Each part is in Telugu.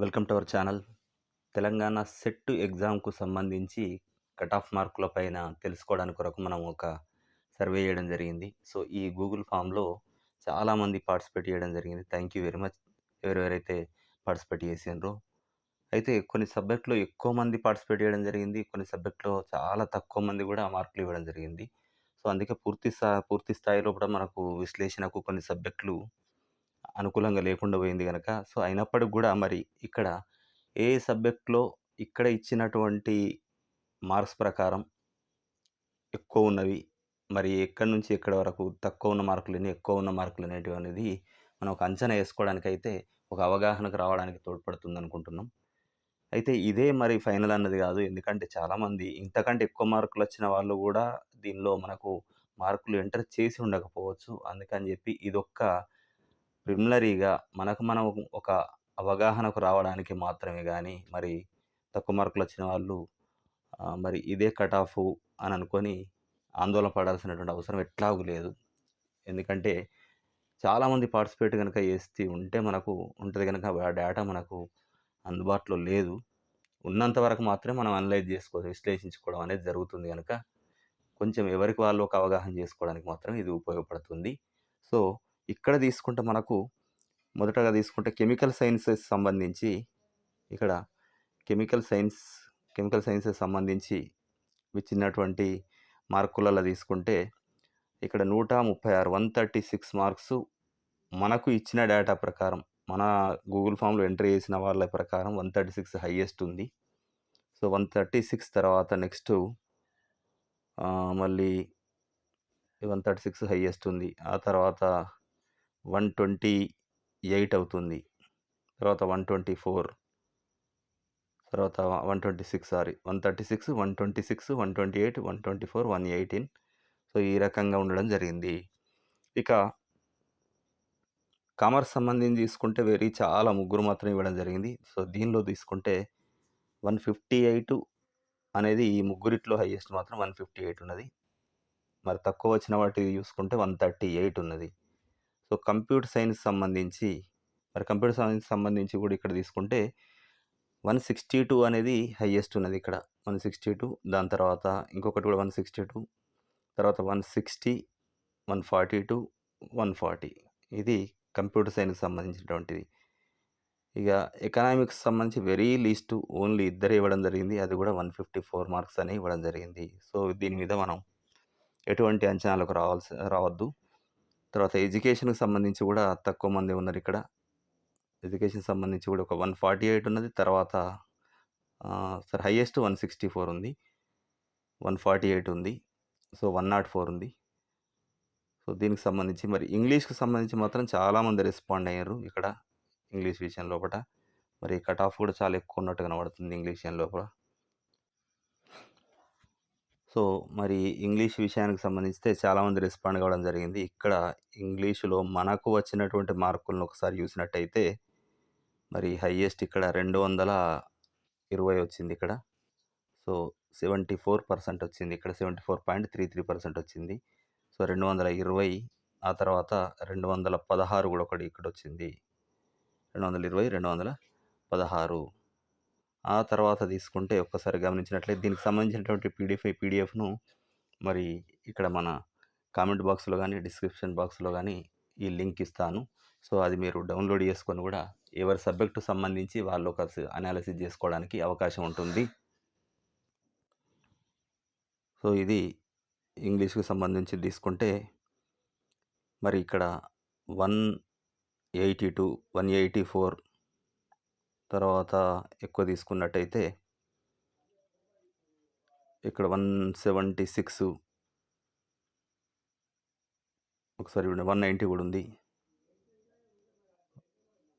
Welcome to our channel. Telangana SET ఎగ్జామ్కు సంబంధించి కట్ ఆఫ్ మార్కుల పైన తెలుసుకోవడానికి కొరకు మనం ఒక సర్వే చేయడం జరిగింది. సో ఈ గూగుల్ ఫామ్లో చాలామంది పార్టిసిపేట్ చేయడం జరిగింది. Thank you very much. ఎవరెవరైతే పార్టిసిపేట్ చేసిండ్రో. అయితే కొన్ని సబ్జెక్టులో ఎక్కువ మంది పార్టిసిపేట్ చేయడం జరిగింది. కొన్ని సబ్జెక్టులో చాలా తక్కువ మంది కూడా మార్కులు ఇవ్వడం జరిగింది. సో అందుకే పూర్తి స్థా పూర్తి స్థాయిలో కూడా మనకు విశ్లేషణకు కొన్ని సబ్జెక్టులు అనుకూలంగా లేకుండా పోయింది కనుక సో అయినప్పటికి కూడా మరి ఇక్కడ ఏ సబ్జెక్ట్లో ఇక్కడ ఇచ్చినటువంటి మార్క్స్ ప్రకారం ఎక్కువ ఉన్నవి మరి ఎక్కడి నుంచి ఎక్కడి వరకు తక్కువ ఉన్న మార్కులు ఎక్కువ ఉన్న మార్కులు అనేటివి అనేది మనం ఒక అంచనా వేసుకోవడానికి అయితే ఒక అవగాహనకు రావడానికి తోడ్పడుతుంది అనుకుంటున్నాం. అయితే ఇదే మరి ఫైనల్ అన్నది కాదు. ఎందుకంటే చాలామంది ఇంతకంటే ఎక్కువ మార్కులు వచ్చిన వాళ్ళు కూడా దీనిలో మనకు మార్కులు ఎంటర్ చేసి ఉండకపోవచ్చు. అందుకని చెప్పి ఇదొక్క ప్రిమిలరీగా మనకు మనం ఒక అవగాహనకు రావడానికి మాత్రమే కానీ మరి తక్కువ మార్కులు వచ్చిన వాళ్ళు మరి ఇదే కట్ ఆఫ్ అని అనుకొని ఆందోళన పడాల్సినటువంటి అవసరం ఎట్లాగూ లేదు. ఎందుకంటే చాలామంది పార్టిసిపేట్ కనుక చేస్తే ఉంటే మనకు ఉంటుంది కనుక ఆ డేటా మనకు అందుబాటులో లేదు. ఉన్నంత వరకు మాత్రమే మనం అనలైజ్ చేసుకో విశ్లేషించుకోవడం అనేది జరుగుతుంది కనుక కొంచెం ఎవరికి వాళ్ళు ఒక అవగాహన చేసుకోవడానికి మాత్రం ఇది ఉపయోగపడుతుంది. సో ఇక్కడ తీసుకుంటే మనకు మొదటగా తీసుకుంటే కెమికల్ సైన్సెస్ సంబంధించి ఇక్కడ కెమికల్ సైన్స్ కెమికల్ సైన్సెస్ సంబంధించి ఇచ్చినటువంటి మార్కులలో తీసుకుంటే ఇక్కడ నూట ముప్పై ఆరు వన్ థర్టీ సిక్స్ మార్క్స్ మనకు ఇచ్చిన డేటా ప్రకారం మన గూగుల్ ఫామ్లో ఎంట్రీ చేసిన వాళ్ళ ప్రకారం వన్ థర్టీ సిక్స్ హయ్యెస్ట్ ఉంది. సో వన్ థర్టీ సిక్స్ తర్వాత నెక్స్ట్ మళ్ళీ వన్ థర్టీ సిక్స్ హయ్యెస్ట్ ఉంది. ఆ తర్వాత వన్ ట్వంటీ ఎయిట్ అవుతుంది. తర్వాత వన్ ట్వంటీ ఫోర్. తర్వాత one twenty six sorry one thirty six one twenty six one twenty eight one twenty four one eighteen. So ఈ రకంగా ఉండడం జరిగింది. ఇక కామర్స్ సంబంధించి తీసుకుంటే వెరీ చాలా ముగ్గురు మాత్రం ఇవ్వడం జరిగింది. సో దీనిలో తీసుకుంటే వన్ ఫిఫ్టీ ఎయిట్ అనేది ఈ ముగ్గురిట్లో హైయెస్ట్ మాత్రం వన్ ఫిఫ్టీ ఎయిట్ ఉన్నది. మరి తక్కువ వచ్చిన వాటి చూసుకుంటే వన్ థర్టీ ఎయిట్ ఉన్నది. సో కంప్యూటర్ సైన్స్ సంబంధించి మరి కంప్యూటర్ సైన్స్ సంబంధించి కూడా ఇక్కడ తీసుకుంటే వన్ సిక్స్టీ టూ అనేది హైయెస్ట్ ఉన్నది ఇక్కడ. వన్ సిక్స్టీ టూ దాని తర్వాత ఇంకొకటి కూడా వన్ సిక్స్టీ టూ తర్వాత one sixty one forty two one forty. ఇది కంప్యూటర్ సైన్స్కి సంబంధించినటువంటిది. ఇక ఎకనామిక్స్ సంబంధించి వెరీ లీస్ట్ ఓన్లీ ఇద్దరు ఇవ్వడం జరిగింది. అది కూడా వన్ ఫిఫ్టీ ఫోర్ మార్క్స్ అని ఇవ్వడం జరిగింది. సో దీని మీద మనం ఎటువంటి అంచనాలకు రావాల్సి రావద్దు. తర్వాత ఎడ్యుకేషన్కి సంబంధించి కూడా తక్కువ మంది ఉన్నారు ఇక్కడ. ఎడ్యుకేషన్ సంబంధించి కూడా ఒక వన్ ఫార్టీ ఎయిట్ ఉన్నది. తర్వాత sir highest one sixty four ఉంది. వన్ ఫార్టీ ఎయిట్ ఉంది. సో వన్ నాట్ ఫోర్ ఉంది. సో దీనికి సంబంధించి మరి ఇంగ్లీష్కి సంబంధించి మాత్రం చాలామంది రెస్పాండ్ అయ్యారు ఇక్కడ ఇంగ్లీష్ విషయం లోపల మరి కట్ ఆఫ్ కూడా చాలా ఎక్కువ ఉన్నట్టు కనబడుతుంది ఇంగ్లీష్ విషయం లోపల. సో మరి ఇంగ్లీష్ విషయానికి సంబంధిస్తే చాలామంది రెస్పాండ్ కావడం జరిగింది. ఇక్కడ ఇంగ్లీషులో మనకు వచ్చినటువంటి మార్కులను ఒకసారి చూసినట్టయితే మరి హయ్యెస్ట్ ఇక్కడ రెండు వందల ఇరవై వచ్చింది ఇక్కడ. సో సెవెంటీ ఫోర్ పర్సెంట్ వచ్చింది ఇక్కడ. Seventy four point three three percent వచ్చింది. సో రెండు వందల ఇరవై ఆ తర్వాత రెండు వందల పదహారు కూడా ఒకటి ఇక్కడ వచ్చింది. రెండు వందల ఇరవై రెండు వందల పదహారు. ఆ తర్వాత తీసుకుంటే ఒక్కసారి గమనించినట్లయితే దీనికి సంబంధించినటువంటి పీడిఎఫ్ పీడిఎఫ్ను మరి ఇక్కడ మన కామెంట్ బాక్స్లో కానీ డిస్క్రిప్షన్ బాక్స్లో కానీ ఈ లింక్ ఇస్తాను. సో అది మీరు డౌన్లోడ్ చేసుకొని కూడా ఎవరి సబ్జెక్టు సంబంధించి వాళ్ళు ఒక అనాలిసిస్ చేసుకోవడానికి అవకాశం ఉంటుంది. సో ఇది ఇంగ్లీష్కి సంబంధించి తీసుకుంటే మరి ఇక్కడ one eighty two one eighty four తర్వాత ఎక్కువ తీసుకున్నట్టయితే ఇక్కడ వన్ సెవెంటీ సిక్స్ ఒకసారి వన్ నైంటీ కూడా ఉంది.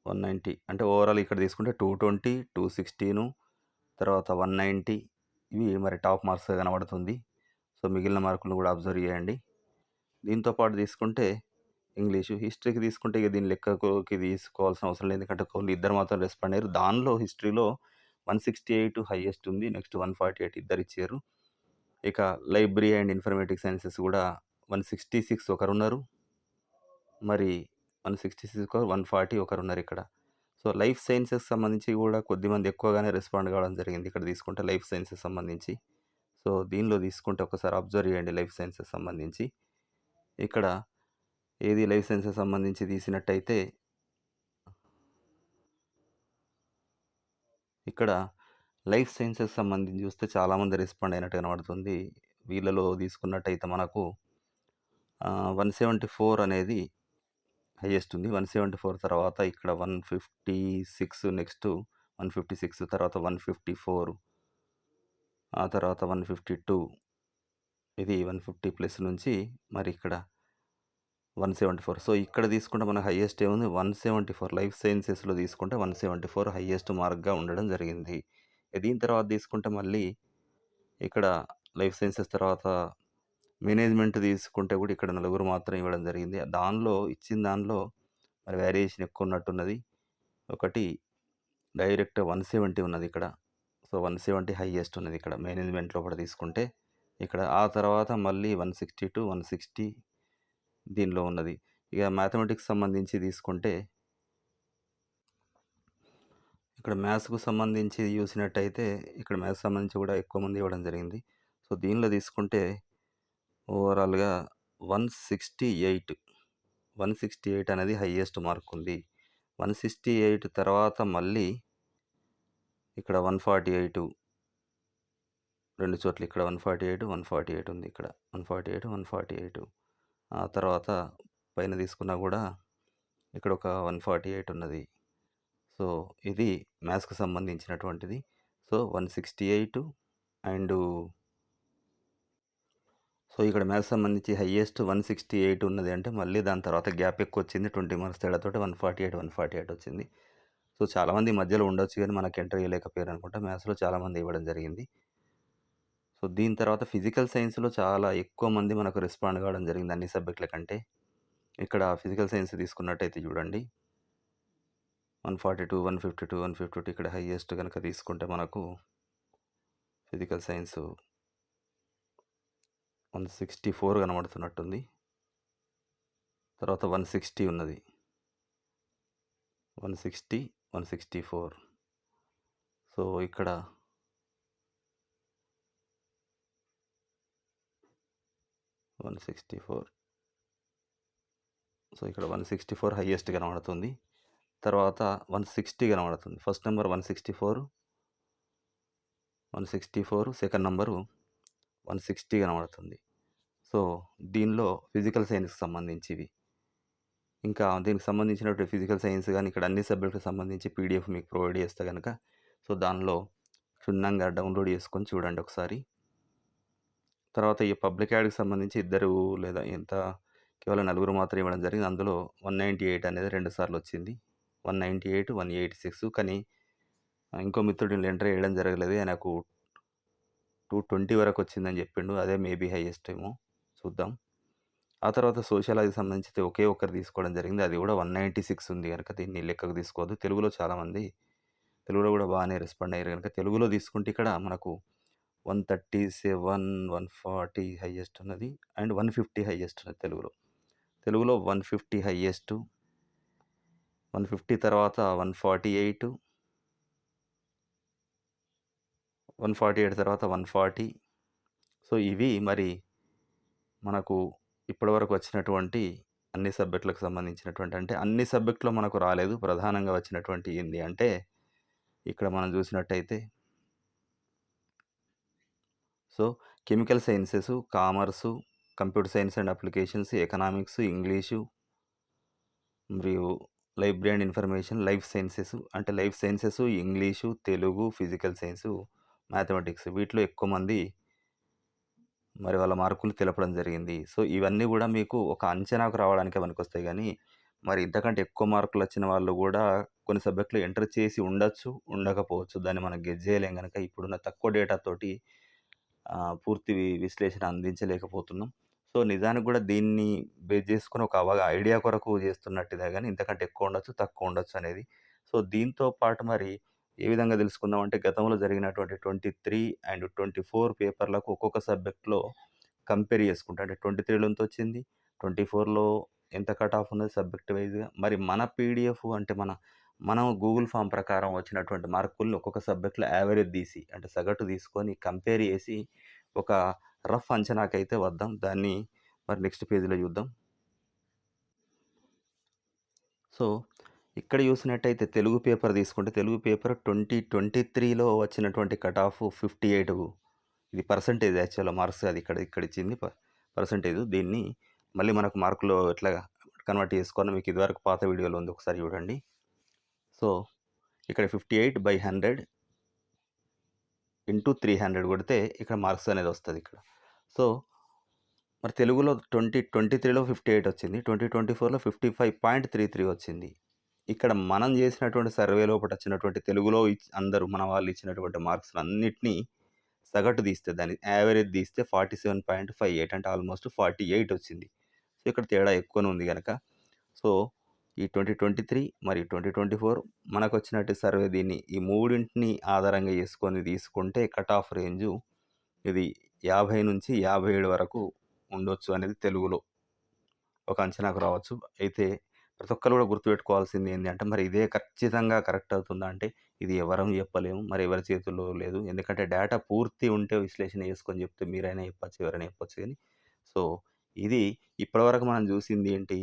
వన్ నైంటీ అంటే ఓవరాల్ ఇక్కడ తీసుకుంటే టూ ట్వంటీ టూ సిక్స్టీను తర్వాత వన్ నైంటీ ఇవి మరి టాప్ మార్క్స్ కనబడుతుంది. సో మిగిలిన మార్కులను కూడా అబ్జర్వ్ చేయండి. దీంతో పాటు తీసుకుంటే ఇంగ్లీషు హిస్టరీకి తీసుకుంటే ఇక దీని లెక్కకి తీసుకోవాల్సిన అవసరం లేదు ఎందుకంటే కొన్ని ఇద్దరు మాత్రం రెస్పాండ్ అయ్యారు దానిలో హిస్టరీలో వన్ సిక్స్టీ ఎయిట్ హైయెస్ట్ ఉంది నెక్స్ట్ వన్ ఫార్టీ ఎయిట్ ఇద్దరు ఇచ్చారు ఇక లైబ్రరీ అండ్ ఇన్ఫర్మేటిక్ సైన్సెస్ కూడా వన్ సిక్స్టీ సిక్స్ ఒకరున్నారు మరి one sixty six one forty ఒకరున్నారు ఇక్కడ సో, లైఫ్ సైన్సెస్ సంబంధించి కూడా కొద్దిమంది ఎక్కువగానే రెస్పాండ్ కావడం జరిగింది. ఇక్కడ తీసుకుంటే లైఫ్ సైన్సెస్ సంబంధించి. సో, దీనిలో తీసుకుంటే ఒకసారి అబ్జర్వ్ చేయండి లైఫ్ సైన్సెస్ సంబంధించి. ఇక్కడ ఏది లైఫ్ సంబంధించి తీసినట్టయితే ఇక్కడ లైఫ్ సైన్సెస్ సంబంధించి చూస్తే చాలామంది రెస్పాండ్ అయినట్టు కనబడుతుంది. వీళ్ళలో తీసుకున్నట్టయితే మనకు వన్ సెవెంటీ ఫోర్ అనేది హైయెస్ట్ ఉంది. 174 తర్వాత ఇక్కడ 156 నెక్స్ట్ 156 తర్వాత 154 ఆ తర్వాత 152 ఇది 150 ప్లస్ నుంచి మరి ఇక్కడ 174 సో, ఇక్కడ తీసుకుంటే మనకు హయ్యెస్ట్ ఏముంది 174 లైఫ్ సైన్సెస్‌లో తీసుకుంటే 174 హైయెస్ట్ మార్క్‌గా ఉండడం జరిగింది. దీని తర్వాత తీసుకుంటే మళ్ళీ ఇక్కడ లైఫ్ సైన్సెస్ తర్వాత మేనేజ్మెంట్ తీసుకుంటే కూడా ఇక్కడ నలుగురు మాత్రం ఇవ్వడం జరిగింది. దానిలో ఇచ్చిన దానిలో మరి వేరియేషన్ ఎక్కువ ఉన్నట్టున్నది. ఒకటి డైరెక్ట్ 170 ఉన్నది ఇక్కడ. సో, 170 హైయెస్ట్ ఉన్నది ఇక్కడ మేనేజ్మెంట్ లోపల తీసుకుంటే. ఇక్కడ ఆ తర్వాత మళ్ళీ 162, 160 దీనిలో ఉన్నది. ఇక మ్యాథమెటిక్స్ సంబంధించి తీసుకుంటే ఇక్కడ మ్యాథ్స్కు సంబంధించి చూసినట్టయితే ఇక్కడ మ్యాథ్స్ సంబంధించి కూడా ఎక్కువ మంది ఇవ్వడం జరిగింది. సో దీనిలో తీసుకుంటే ఓవరాల్గా one sixty eight one sixty eight అనేది హయ్యెస్ట్ మార్క్ ఉంది. వన్ సిక్స్టీ ఎయిట్ తర్వాత మళ్ళీ ఇక్కడ వన్ ఫార్టీ ఎయిట్ రెండు చోట్ల ఇక్కడ one forty eight one forty eight ఉంది ఇక్కడ. One forty eight one forty eight. ఆ తర్వాత పైన తీసుకున్నా కూడా ఇక్కడ ఒక 148 ఉన్నది. సో, ఇది మ్యాథ్స్‌కి సంబంధించినటువంటిది. So, one sixty eight and so, ఇక్కడ మ్యాథ్స్ సంబంధించి హైయెస్ట్ 168 ఉన్నది అంటే మళ్ళీ దాని తర్వాత గ్యాప్ ఎక్కువ వచ్చింది ట్వంటీ మార్క్స్ తేడాతోటి 148, 148 వచ్చింది. సో, చాలామంది మధ్యలో ఉండొచ్చు కానీ మనకు ఎంటర్ చేయలేకపోయారు అనుకుంటా. మ్యాథ్స్‌లో చాలామంది ఇవ్వడం జరిగింది. సో, దీని తర్వాత ఫిజికల్ సైన్స్‌లో చాలా ఎక్కువ మంది మనకు రెస్పాండ్ కావడం జరిగింది అన్ని సబ్జెక్టుల కంటే. ఇక్కడ ఫిజికల్ సైన్స్ తీసుకున్నట్టయితే చూడండి. 142, 152, 152 ఇక్కడ హైయెస్ట్ కనుక తీసుకుంటే మనకు ఫిజికల్ సైన్స్ 164 కనబడుతున్నట్టుంది. తర్వాత 160 ఉన్నది. 160, 164 సో, ఇక్కడ వన్ సిక్స్టీ ఫోర్ సో, ఇక్కడ 164 హైయెస్ట్ కనబడుతుంది. తర్వాత 160 కనబడుతుంది. First number one sixty four one sixty four second number one sixty కనబడుతుంది. సో, దీనిలో ఫిజికల్ సైన్స్‌కి సంబంధించివి. ఇంకా దీనికి సంబంధించినటువంటి ఫిజికల్ సైన్స్ కానీ ఇక్కడ అన్ని సబ్జెక్టులకు సంబంధించి పీడిఎఫ్ మీకు ప్రొవైడ్ చేస్తే కనుక సో, దానిలో క్షుణ్ణంగా డౌన్‌లోడ్ చేసుకొని చూడండి ఒకసారి. తర్వాత ఈ పబ్లిక్ యాడ్‌కి సంబంధించి ఇద్దరు లేదా ఎంత కేవలం నలుగురు మాత్రం ఇవ్వడం జరిగింది. అందులో 198 అనేది రెండు సార్లు వచ్చింది. 198, 186 కానీ ఇంకో మిత్రుడు ఎంటర్ వేయడం జరగలేదు. ఆయనకు 220 వరకు వచ్చిందని చెప్పిండు. అదే మేబీ హైయెస్ట్ ఏమో చూద్దాం. ఆ తర్వాత సోషలాజీకి సంబంధించి ఒకే ఒక్కరు తీసుకోవడం జరిగింది. అది కూడా 196 ఉంది కనుక దీన్ని లెక్కకు తీసుకోవద్దు. తెలుగులో చాలామంది తెలుగులో కూడా బాగానే రెస్పాండ్ అయ్యారు కనుక తెలుగులో తీసుకుంటే ఇక్కడ మనకు 137, 140 హైయెస్ట్ ఉన్నది. అండ్ వన్ ఫిఫ్టీ హయ్యెస్ట్ ఉన్నది తెలుగులో. తెలుగులో 150 హైయెస్ట్. 150 తర్వాత 148 148 తర్వాత 140 సో, ఇవి మరి మనకు ఇప్పటివరకు వచ్చినటువంటి అన్ని సబ్జెక్టులకు సంబంధించినటువంటి అంటే అన్ని సబ్జెక్టులో మనకు రాలేదు. ప్రధానంగా వచ్చినటువంటి ఏంది అంటే ఇక్కడ మనం చూసినట్టయితే so, chemical sciences commerce, computer science and applications, economics, English మరియు library and information, life sciences అంటే life sciences, English, Telugu, physical science, mathematics వీటిలో ఎక్కువ మంది మరి వాళ్ళ మార్కులు తెలపడం జరిగింది. సో, ఇవన్నీ కూడా మీకు ఒక అంచనాకు రావడానికే పనికొస్తాయి కానీ మరి ఇంతకంటే ఎక్కువ మార్కులు వచ్చిన వాళ్ళు కూడా కొన్ని సబ్జెక్టులు ఎంటర్ చేసి ఉండొచ్చు, ఉండకపోవచ్చు. దాన్ని మనం గెస్ చేయలేం కనుక ఇప్పుడున్న తక్కువ డేటా తోటి పూర్తి విశ్లేషణ అందించలేకపోతున్నాం. సో, నిజానికి కూడా దీన్ని బేస్ చేసుకుని ఒక అవగా ఐడియా కొరకు చేస్తున్నట్టుదే కానీ ఇంతకంటే ఎక్కువ ఉండొచ్చు, తక్కువ ఉండొచ్చు అనేది. సో, దీంతో పాటు మరి ఏ విధంగా తెలుసుకుందాం అంటే గతంలో జరిగినటువంటి 23 అండ్ 24 పేపర్‌లకు ఒక్కొక్క సబ్జెక్ట్‌లో కంపేర్ చేసుకుంటే అంటే ట్వంటీ త్రీలో ఎంత వచ్చింది ట్వంటీ ఫోర్లో ఎంత కట్ ఆఫ్ ఉన్నది సబ్జెక్ట్ వైజ్గా మరి మన పీడిఎఫ్ అంటే మన మనం గూగుల్ ఫామ్ ప్రకారం వచ్చినటువంటి మార్కుల్ని ఒక్కొక్క సబ్జెక్ట్‌లో యావరేజ్ తీసి అంటే సగటు తీసుకొని కంపేర్ చేసి ఒక రఫ్ అంచనాకైతే వద్దాం. దాన్ని మరి నెక్స్ట్ పేజీలో చూద్దాం. సో, ఇక్కడ చూసినట్టయితే తెలుగు పేపర్ తీసుకుంటే తెలుగు పేపర్ 2023లో వచ్చినటువంటి కట్ ఆఫ్ 58 ఇది పర్సెంటేజ్ యాక్చువల్‌గా మార్క్స్ అది ఇక్కడ ఇక్కడ ఇచ్చింది పర్సంటేజ్ పర్సెంటేజ్. దీన్ని మళ్ళీ మనకు మార్కులో ఎట్లా కన్వర్ట్ చేసుకోవాలో మీకు ఇదివరకు పాత వీడియోలో ఉంది. ఒకసారి చూడండి. సో ఇక్కడ fifty eight by hundred into three hundred కొడితే ఇక్కడ మార్క్స్ అనేది వస్తుంది ఇక్కడ. సో మరి తెలుగులో ట్వంటీ ట్వంటీ త్రీలో ఫిఫ్టీ ఎయిట్ వచ్చింది ట్వంటీ ట్వంటీ ఫోర్లో fifty five point three three వచ్చింది. ఇక్కడ మనం చేసినటువంటి సర్వేలో ఒకటి వచ్చినటువంటి తెలుగులో అందరూ మన వాళ్ళు ఇచ్చినటువంటి మార్క్స్ అన్నిటినీ సగటు తీస్తే దాని యావరేజ్ తీస్తే forty seven point five eight అంటే ఆల్మోస్ట్ ఫార్టీ ఎయిట్ వచ్చింది. సో ఇక్కడ తేడా ఎక్కువనే ఉంది కనుక సో ఈ 2023 మరియు 2024 మనకొచ్చినట్టు సర్వే దీన్ని ఈ మూడింటిని ఆధారంగా చేసుకొని తీసుకుంటే కట్ ఆఫ్ రేంజు ఇది 50-57 వరకు ఉండొచ్చు అనేది తెలుగులో. ఒక అంచనాకు రావచ్చు. అయితే ప్రతి ఒక్కరు కూడా గుర్తుపెట్టుకోవాల్సింది ఏంటంటే మరి ఇదే ఖచ్చితంగా కరెక్ట్ అవుతుందా అంటే ఇది ఎవరం చెప్పలేము. మరి ఎవరి చేతుల్లో లేదు. ఎందుకంటే డేటా పూర్తి ఉంటే విశ్లేషణ చేసుకొని చెప్తే మీరైనా చెప్పచ్చు ఎవరైనా చెప్పచ్చు కానీ సో, ఇది ఇప్పటివరకు మనం చూసింది ఏంటి?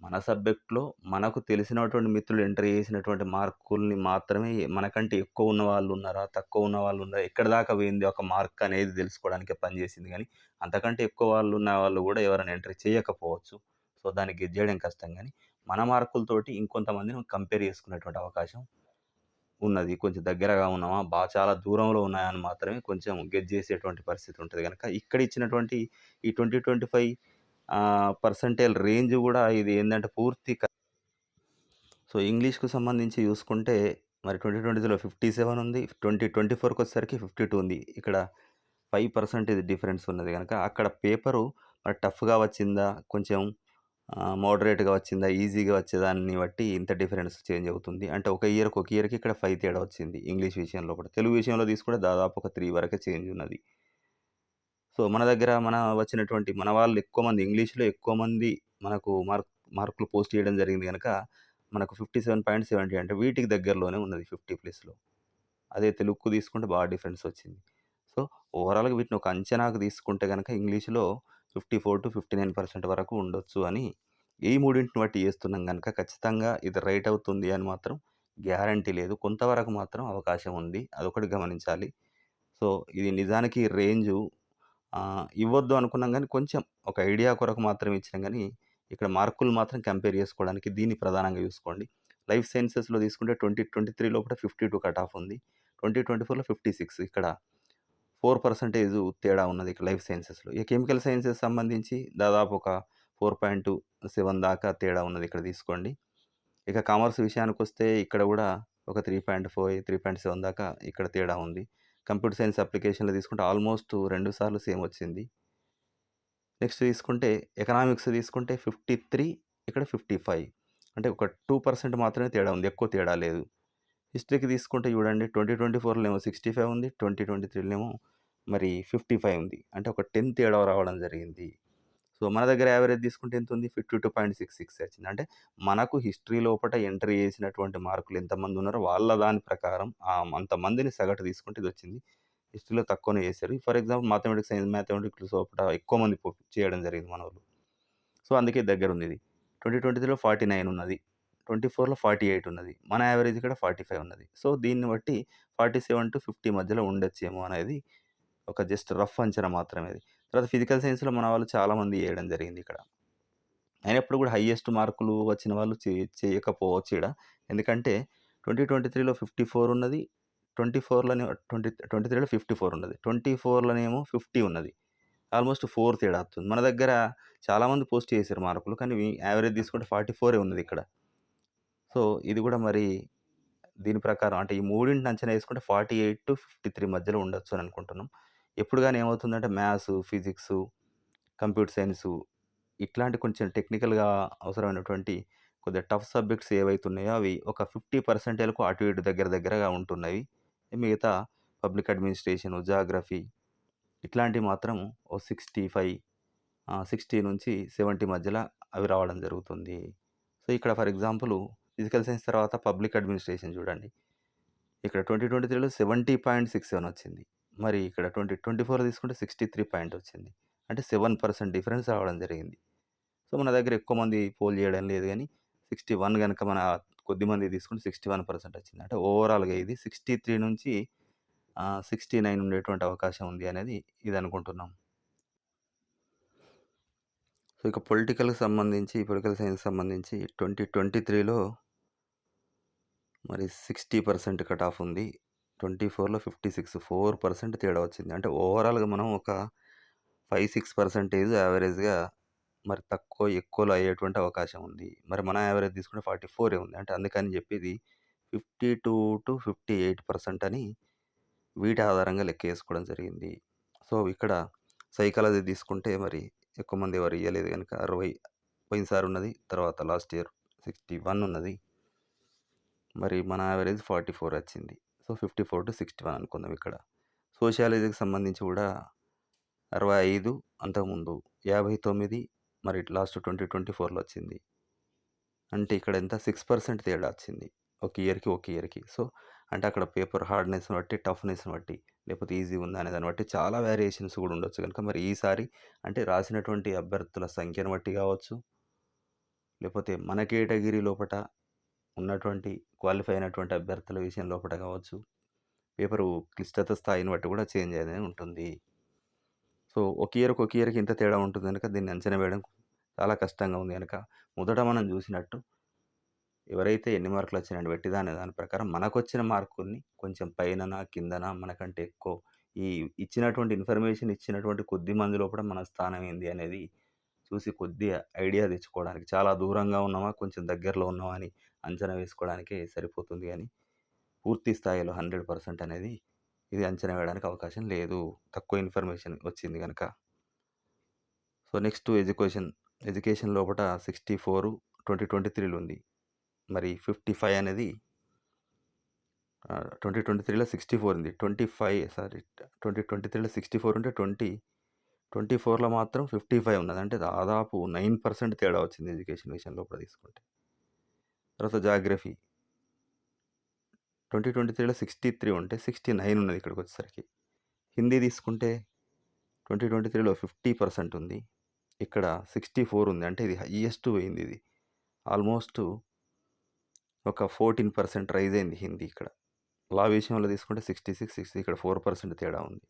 మన సబ్జెక్ట్‌లో మనకు తెలిసినటువంటి మిత్రులు ఎంటర్ చేసినటువంటి మార్కుల్ని మాత్రమే మనకంటే ఎక్కువ ఉన్న వాళ్ళు ఉన్నారా? తక్కువ ఉన్న వాళ్ళు ఉన్నారా? ఎక్కడి దాకా పోయింది ఒక మార్క్ అనేది తెలుసుకోవడానికే పనిచేసింది కానీ అంతకంటే ఎక్కువ వాళ్ళు ఉన్న వాళ్ళు కూడా ఎవరైనా ఎంటర్ చేయకపోవచ్చు. సో, దాన్ని గెస్ చేయడం కష్టం కానీ మన మార్కులతోటి ఇంకొంతమందిని కంపేర్ చేసుకునేటువంటి అవకాశం ఉన్నది. కొంచెం దగ్గరగా ఉన్నామా? బాగా చాలా దూరంలో ఉన్నాయని మాత్రమే కొంచెం గెజ్ చేసేటువంటి పరిస్థితి ఉంటుంది కనుక ఇక్కడ ఇచ్చినటువంటి ఈ twenty twenty five percentile range కూడా ఇది ఏంటంటే పూర్తి సో, ఇంగ్లీష్‌కు సంబంధించి చూసుకుంటే మరి 2023లో 57 ఉంది. 2024కొచ్చేసరికి 52 ఉంది. ఇక్కడ ఫైవ్ పర్సెంటేజ్ డిఫరెన్స్ ఉన్నది కనుక అక్కడ పేపరు మరి టఫ్‌గా వచ్చిందా? కొంచెం మోడరేట్‌గా వచ్చిందా? ఈజీగా వచ్చేదాన్ని బట్టి ఇంత డిఫరెన్స్ చేంజ్ అవుతుంది. అంటే ఒక ఇయర్‌కి ఒక ఇయర్‌కి ఇక్కడ ఫైవ్ తేడా వచ్చింది. ఇంగ్లీష్ విషయంలో కూడా. తెలుగు విషయంలో తీసుకుంటే దాదాపు ఒక త్రీ వరకే చేంజ్ ఉన్నది. సో, మన దగ్గర మన వచ్చినటువంటి మన వాళ్ళు ఎక్కువ మంది ఇంగ్లీష్‌లో ఎక్కువ మంది మనకు మార్క్ మార్కులు పోస్ట్ చేయడం జరిగింది కనుక మనకు 57.70 అంటే వీటికి దగ్గరలోనే ఉన్నది 50 ప్లస్‌లో. అదే తెలుగుకు తీసుకుంటే బాగా డిఫరెన్స్ వచ్చింది. సో, ఓవరాల్‌గా వీటిని ఒక అంచనాకు తీసుకుంటే కనుక ఇంగ్లీష్‌లో 54-59% వరకు ఉండొచ్చు అని ఈ మూడింటిని బట్టి చేస్తున్నాం కనుక ఖచ్చితంగా ఇది రైట్ అవుతుంది అని మాత్రం గ్యారంటీ లేదు. కొంతవరకు మాత్రం అవకాశం ఉంది. అదొకటి గమనించాలి. సో, ఇది నిజానికి రేంజు ఇవ్వద్దు అనుకున్నాం కానీ కొంచెం ఒక ఐడియా కొరకు మాత్రం ఇచ్చినాం కానీ ఇక్కడ మార్కులు మాత్రం కంపేర్ చేసుకోవడానికి దీన్ని ప్రధానంగా చూసుకోండి. లైఫ్ సైన్సెస్‌లో తీసుకుంటే 2023 లోపల 52 కట్ ఆఫ్ ఉంది. 2024లో 56 ఇక్కడ ఫోర్ పర్సెంటేజ్ తేడా ఉన్నది ఇక్కడ లైఫ్ సైన్సెస్‌లో. ఇక కెమికల్ సైన్సెస్ సంబంధించి దాదాపు ఒక 4.7 దాకా తేడా ఉన్నది ఇక్కడ తీసుకోండి. ఇక కామర్స్ విషయానికి వస్తే ఇక్కడ కూడా ఒక 3.4, 3.7 దాకా ఇక్కడ తేడా ఉంది. కంప్యూటర్ సైన్స్ అప్లికేషన్‌లో తీసుకుంటే ఆల్మోస్ట్ రెండు సార్లు సేమ్ వచ్చింది. నెక్స్ట్ తీసుకుంటే ఎకనామిక్స్ తీసుకుంటే 53 ఇక్కడ 55 అంటే ఒక టూ పర్సెంట్ మాత్రమే తేడా ఉంది. ఎక్కువ తేడా లేదు. హిస్టరీకి తీసుకుంటే చూడండి 2024లో ఏమో 65 ఉంది. 2023లో ఏమో మరి 55 ఉంది. అంటే ఒక 10 తేడా రావడం జరిగింది. సో, మన దగ్గర యావరేజ్ తీసుకుంటే ఎంత ఉంది fifty two point six six వచ్చింది. అంటే మనకు హిస్టరీ లోపట ఎంట్రీ చేసినటువంటి మార్కులు ఎంతమంది ఉన్నారో వాళ్ళ దాని ప్రకారం అంతమందిని సగటు తీసుకుంటే ఇది వచ్చింది హిస్టరీలో తక్కువనే చేశారు. For example mathematics science mathematics లోపట ఎక్కువ మంది పో చేయడం జరిగింది మన వాళ్ళు సో, అందుకే దగ్గరుంది ఇది. 2023లో 49 ఉన్నది. 24లో 48 ఉన్నది. మన యావరేజ్ ఇక్కడ 45 ఉన్నది. సో, దీన్ని బట్టి 47-50 మధ్యలో ఉండొచ్చేమో అనేది ఒక జస్ట్ రఫ్ అంచనా మాత్రమే అది. తర్వాత ఫిజికల్ సైన్స్‌లో మన వాళ్ళు చాలామంది చేయడం జరిగింది ఇక్కడ. అయినప్పుడు కూడా హైయెస్ట్ మార్కులు వచ్చిన వాళ్ళు చే చేయకపోవచ్చు ఇక్కడ ఎందుకంటే 2023లో 54 ఉన్నది. 24లోనే 20 23లో 54 ఉన్నది. 24లోనేమో 50 ఉన్నది. ఆల్మోస్ట్ ఫోర్ తేడా వస్తుంది. మన దగ్గర చాలామంది పోస్ట్ చేశారు మార్కులు. కానీ యావరేజ్ తీసుకుంటే 44 ఉన్నది ఇక్కడ. సో, ఇది కూడా మరి దీని ప్రకారం అంటే ఈ మూడింటిని అంచనా వేసుకుంటే 48-53 మధ్యలో ఉండొచ్చు అని అనుకుంటున్నాం. ఎప్పుడు కానీ ఏమవుతుందంటే మ్యాథ్స్, ఫిజిక్స్, కంప్యూటర్ సైన్సు ఇట్లాంటి కొంచెం టెక్నికల్‌గా అవసరమైనటువంటి కొద్దిగా టఫ్ సబ్జెక్ట్స్ ఏవైతే ఉన్నాయో అవి ఒక ఫిఫ్టీ పర్సెంటేజ్కు అటు ఇటు దగ్గర దగ్గరగా ఉంటున్నవి. మిగతా పబ్లిక్ అడ్మినిస్ట్రేషన్, జాగ్రఫీ ఇట్లాంటివి మాత్రం ఓ 65 ఆహ్, 60-70 మధ్యల అవి రావడం జరుగుతుంది. సో, ఇక్కడ ఫర్ ఎగ్జాంపుల్ ఫిజికల్ సైన్స్ తర్వాత పబ్లిక్ అడ్మినిస్ట్రేషన్ చూడండి. ఇక్కడ 2023లో 70.67 వచ్చింది. మరి ఇక్కడ 2024 తీసుకుంటే 63 పాయింట్ వచ్చింది. అంటే సెవెన్ పర్సెంట్ డిఫరెన్స్ రావడం జరిగింది. సో, మన దగ్గర ఎక్కువ మంది పోల్ చేయడం లేదు కానీ సిక్స్టీ వన్ కనుక మన కొద్ది మంది తీసుకుంటే 61% వచ్చింది. అంటే ఓవరాల్‌గా ఇది 63 నుంచి సిక్స్టీ నైన్ ఉండేటువంటి అవకాశం ఉంది అనేది ఇది అనుకుంటున్నాం. సో, ఇక పొలిటికల్‌కి సంబంధించి పొలిటికల్ సైన్స్‌కి సంబంధించి 2023లో మరి 60% కట్ ఆఫ్ ఉంది. 24లో 56 4% తేడా వచ్చింది. అంటే ఓవరాల్‌గా మనం ఒక 5, 6% యావరేజ్‌గా మరి తక్కువ, ఎక్కువలో అయ్యేటువంటి అవకాశం ఉంది. మరి మన యావరేజ్ తీసుకుంటే 44 ఉంది. అంటే అందుకని చెప్పేది fifty two to fifty eight percent అని వీటి ఆధారంగా లెక్కేసుకోవడం జరిగింది. సో, ఇక్కడ సైకాలజీ తీసుకుంటే మరి ఎక్కువ మంది ఎవరు ఇవ్వలేదు కనుక అరవై పోయినసారి ఉన్నది. తర్వాత లాస్ట్ ఇయర్ 61 ఉన్నది. మరి మన యావరేజ్ 44 వచ్చింది. సో, 54-61 అనుకుందాం ఇక్కడ. సోషియాలజీకి సంబంధించి కూడా 65 అంతకుముందు 59 మరి లాస్ట్ 2024లో వచ్చింది. అంటే ఇక్కడ ఎంత సిక్స్ పర్సెంట్ తేడా వచ్చింది. ఒక ఇయర్‌కి, ఒక ఇయర్‌కి. సో, అంటే అక్కడ పేపర్ హార్డ్‌నెస్‌ని బట్టి, టఫ్‌నెస్‌ని బట్టి లేకపోతే ఈజీ ఉందా అనే దాన్ని బట్టి చాలా వేరియేషన్స్ కూడా ఉండొచ్చు కనుక మరి ఈసారి అంటే రాసినటువంటి అభ్యర్థుల సంఖ్యను బట్టి కావచ్చు. లేకపోతే మన కేటగిరీ లోపట ఉన్నటువంటి క్వాలిఫై అయినటువంటి అభ్యర్థుల విషయం లోపల కావచ్చు. పేపరు క్లిష్టత స్థాయిని బట్టి కూడా చేంజ్ అనేది ఉంటుంది. సో, ఒక ఇయర్‌కి, ఒక ఇయర్‌కి ఇంత తేడా ఉంటుంది కనుక దీన్ని అంచనా వేయడం చాలా కష్టంగా ఉంది కనుక మొదట మనం చూసినట్టు ఎవరైతే ఎన్ని మార్కులు వచ్చినాయని పెట్టి దాని దాని ప్రకారం మనకొచ్చిన మార్కుల్ని కొంచెం పైననా, కిందనా మనకంటే ఎక్కువ ఈ ఇచ్చినటువంటి ఇన్ఫర్మేషన్ ఇచ్చినటువంటి కొద్ది మంది లోపల మన స్థానం ఏంది అనేది చూసి కొద్దిగా ఐడియా తెచ్చుకోవడానికి చాలా దూరంగా ఉన్నామా, కొంచెం దగ్గరలో ఉన్నామా అని అంచనా వేసుకోవడానికి సరిపోతుంది కానీ పూర్తి స్థాయిలో హండ్రెడ్ పర్సెంట్ అనేది ఇది అంచనా వేయడానికి అవకాశం లేదు. తక్కువ ఇన్ఫర్మేషన్ వచ్చింది కనుక సో నెక్స్ట్ ఎడ్యుకేషన్ ఎడ్యుకేషన్ లోపల సిక్స్టీ ఫోర్ ట్వంటీ ట్వంటీ త్రీలో ఉంది. మరి ఫిఫ్టీ ఫైవ్ అనేది ట్వంటీ ట్వంటీ త్రీలో సిక్స్టీ ఫోర్ ఉంది. Twenty five sorry twenty twenty త్రీలో సిక్స్టీ ఫోర్ ఉంటే ట్వంటీ ట్వంటీ ఫోర్లో మాత్రం ఫిఫ్టీ ఫైవ్ ఉన్నది. అంటే దాదాపు నైన్ పర్సెంట్ తేడా వచ్చింది ఎడ్యుకేషన్ విషయంలో తీసుకుంటే. తర్వాత జాగ్రఫీ. ట్వంటీ ట్వంటీ త్రీలో సిక్స్టీ త్రీ ఉంటే సిక్స్టీ నైన్ ఉన్నది ఇక్కడికి వచ్చేసరికి. హిందీ తీసుకుంటే ట్వంటీ ట్వంటీ త్రీలో ఫిఫ్టీ పర్సెంట్ ఉంది. ఇక్కడ సిక్స్టీ ఫోర్ ఉంది. అంటే ఇది హయ్యెస్ట్ పోయింది ఇది. ఆల్మోస్ట్ ఒక ఫోర్టీన్ పర్సెంట్ రైజ్ అయింది హిందీ ఇక్కడ. లా విషయంలో తీసుకుంటే సిక్స్టీ సిక్స్ సిక్స్టీ ఇక్కడ ఫోర్ పర్సెంట్ తేడా ఉంది.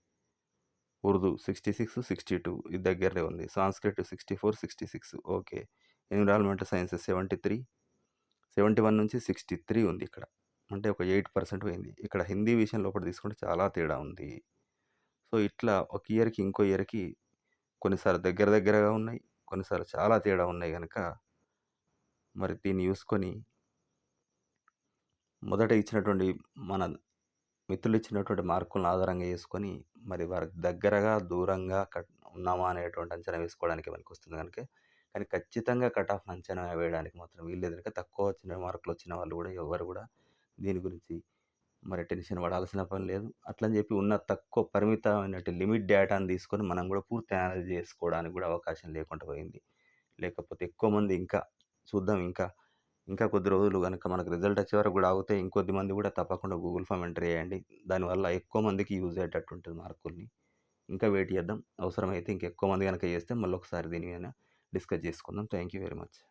Urdu sixty six sixty two ఇది దగ్గరనే ఉంది. Sanskrit sixty four sixty six. Okay. Environmental sciences seventy three. 73, 71 నుంచి 63 ఉంది ఇక్కడ. అంటే ఒక ఎయిట్ పర్సెంట్ పోయింది. ఇక్కడ హిందీ విషయం లోపల తీసుకుంటే చాలా తేడా ఉంది. సో, ఇట్లా ఒక ఇయర్‌కి, ఇంకో ఇయర్‌కి కొన్నిసార్లు దగ్గర దగ్గరగా ఉన్నాయి. కొన్నిసార్లు చాలా తేడా ఉన్నాయి కనుక మరి దీన్ని చూసుకొని మొదట ఇచ్చినటువంటి మన మిత్రులు ఇచ్చినటువంటి మార్కులను ఆధారంగా చేసుకొని మరి వారికి దగ్గరగా, దూరంగా కట్ ఉన్నామా అనేటువంటి అంచనా వేసుకోవడానికి పనికొస్తుంది కనుక కానీ ఖచ్చితంగా కట్ ఆఫ్ అంచనా వేయడానికి మాత్రం వీల్లేదు గనుక తక్కువ వచ్చిన మార్కులు వచ్చిన వాళ్ళు కూడా ఎవరు కూడా దీని గురించి మరి టెన్షన్ పడాల్సిన పని లేదు. అట్లని చెప్పి ఉన్న తక్కువ పరిమితమైన లిమిట్ డేటాను తీసుకొని మనం కూడా పూర్తి అనలైజ్ చేసుకోవడానికి కూడా అవకాశం లేకుండా పోయింది. లేకపోతే ఎక్కువ మంది ఇంకా చూద్దాం ఇంకా, ఇంకా కొద్ది రోజులు కనుక మనకు రిజల్ట్ వచ్చే వరకు కూడా ఆగితే ఇంకొద్ది మంది కూడా తప్పకుండా గూగుల్ ఫామ్ ఎంటర్ చేయండి. దానివల్ల ఎక్కువ మందికి యూజ్ అయ్యేటట్టు ఉంటుంది మార్కుల్ని. ఇంకా వెయిట్ చేద్దాం. అవసరమైతే ఇంకెక్కువ మంది కనుక చేస్తే మళ్ళొకసారి దీని మీద డిస్కస్ చేసుకుందాం. Thank you very much.